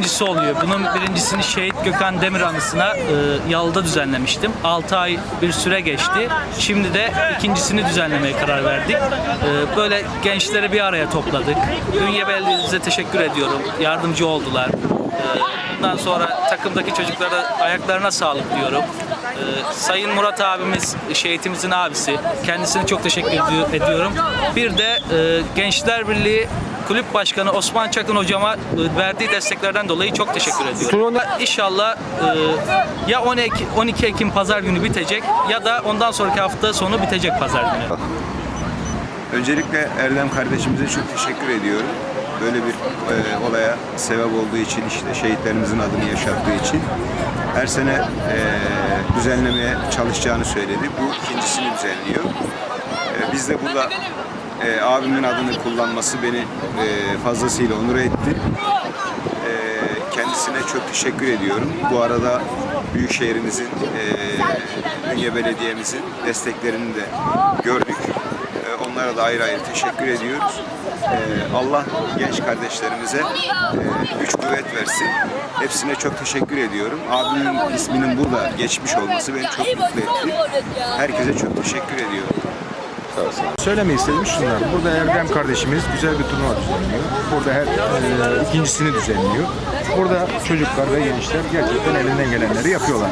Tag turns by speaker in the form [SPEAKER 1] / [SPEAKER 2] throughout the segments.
[SPEAKER 1] ikincisi oluyor. Bunun birincisini Şehit Gökhan Demir anısına e, Yalı'da düzenlemiştim. 6 ay bir süre geçti. Şimdi de ikincisini düzenlemeye karar verdik. E, böyle gençleri bir araya topladık. Ünye Belediye'mize teşekkür ediyorum. Yardımcı oldular. E, bundan sonra takımdaki çocuklara ayaklarına sağlık diyorum. E, Sayın Murat abimiz, şehitimizin abisi. Kendisine çok teşekkür edi- ediyorum. Bir de e, Gençler Birliği Kulüp Başkanı Osman Çakın hocama e, verdiği desteklerden dolayı çok teşekkür ediyorum. İnşallah e, ya 12, 12 Ekim pazar günü bitecek ya da ondan sonraki hafta sonu bitecek pazar günü.
[SPEAKER 2] Öncelikle Erdem kardeşimize çok teşekkür ediyorum. Böyle bir e, olaya sebep olduğu için, işte şehitlerimizin adını yaşattığı için her sene e, düzenlemeye çalışacağını söyledi. Bu ikincisini düzenliyor. E, biz de burada e, abimin adını kullanması beni e, fazlasıyla onur etti. E, kendisine çok teşekkür ediyorum. Bu arada Büyükşehirimizin, e, Ünye Belediye'mizin desteklerini de gördük. E, Onlara da ayrı ayrı teşekkür ediyoruz. E, Allah genç kardeşlerimize e, güç kuvvet versin. Hepsine çok teşekkür ediyorum. Abimin isminin burada geçmiş olması beni çok mutlu etti. Herkese çok teşekkür ediyorum.
[SPEAKER 3] Söylemeyi istediğim şunlar. Burada Erdem kardeşimiz güzel bir turnuva düzenliyor. Burada her e, ikincisini düzenliyor. Burada çocuklar ve gençler gerçekten elinden gelenleri yapıyorlar.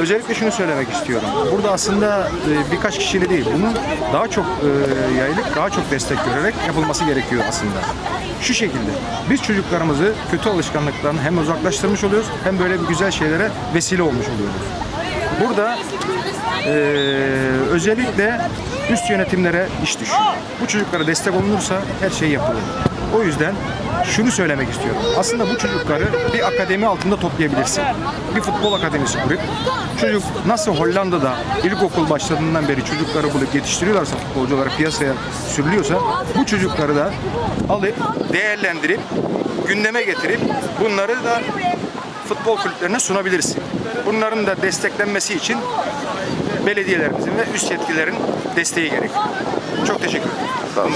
[SPEAKER 3] Özellikle şunu söylemek istiyorum. Burada aslında e, birkaç kişiyle değil, bunun daha çok e, yayılıp daha çok destek görerek yapılması gerekiyor aslında. Şu şekilde, biz çocuklarımızı kötü alışkanlıklardan hem uzaklaştırmış oluyoruz hem böyle bir güzel şeylere vesile olmuş oluyoruz. Burada ee, özellikle üst yönetimlere iş düşüyor. Bu çocuklara destek olunursa her şey yapılır. O yüzden şunu söylemek istiyorum. Aslında bu çocukları bir akademi altında toplayabilirsin. Bir futbol akademisi kurup çocuk nasıl Hollanda'da ilkokul başladığından beri çocukları bulup yetiştiriyorlarsa futbolcu olarak piyasaya sürülüyorsa bu çocukları da alıp değerlendirip gündeme getirip bunları da futbol kulüplerine sunabilirsin. Bunların da desteklenmesi için belediyelerimizin ve üst yetkililerin desteği gerekiyor. Çok teşekkür ederim.
[SPEAKER 4] Sağ olun.